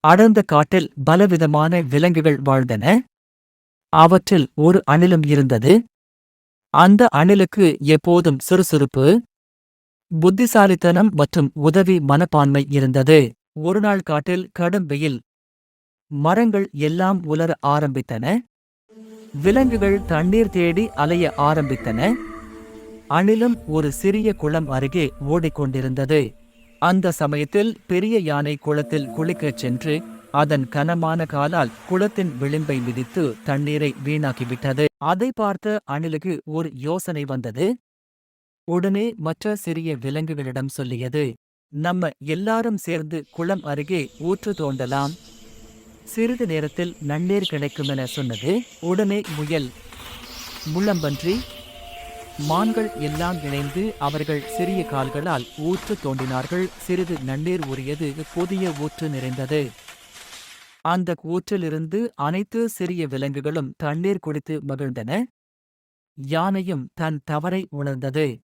அடர்ந்த காட்டில் பலவிதமான விலங்குகள் வாழ்ந்தன. அவற்றில் ஒரு அணிலும் இருந்தது. அந்த அணிலுக்கு எப்போதும் சுறுசுறுப்பு புத்திசாலித்தனம் மற்றும் உதவி மனப்பான்மை இருந்தது. ஒருநாள் காட்டில் கடும் வெயில் மரங்கள் எல்லாம் உலர ஆரம்பித்தன. விலங்குகள் தண்ணீர் தேடி அலைய ஆரம்பித்தன. அணிலும் ஒரு சிறிய குளம் அருகே ஓடிக்கொண்டிருந்தது. அந்த சமயத்தில் பெரிய யானை குளத்தில் குளிக்கச் சென்று அதன் கனமான காலால் குளத்தின் விளிம்பை மிதித்து தண்ணீரை வீணாக்கிவிட்டது. அதை பார்த்த அணிலுக்கு ஒரு யோசனை வந்தது. உடனே மற்ற சிறிய விலங்குகளிடம் சொல்லியது நம்ம எல்லாரும் சேர்ந்து குளம் அருகே ஊற்று தோண்டலாம். சிறிது நேரத்தில் நன்னீர் கிடைக்குமென சொன்னது. உடனே முயல் முள்ளம்பன்றி மான்கள் எல்லாம் இணைந்து அவர்கள் சிறிய கால்களால் ஊற்று தோண்டினார்கள். சிறிது நன்னீர் உரியது புதிய ஊற்று நிறைந்தது. அந்த ஊற்றிலிருந்து அனைத்து சிறிய விலங்குகளும் தண்ணீர் குடித்து மகிழ்ந்தன. யானையும் தன் தவறை உணர்ந்தது.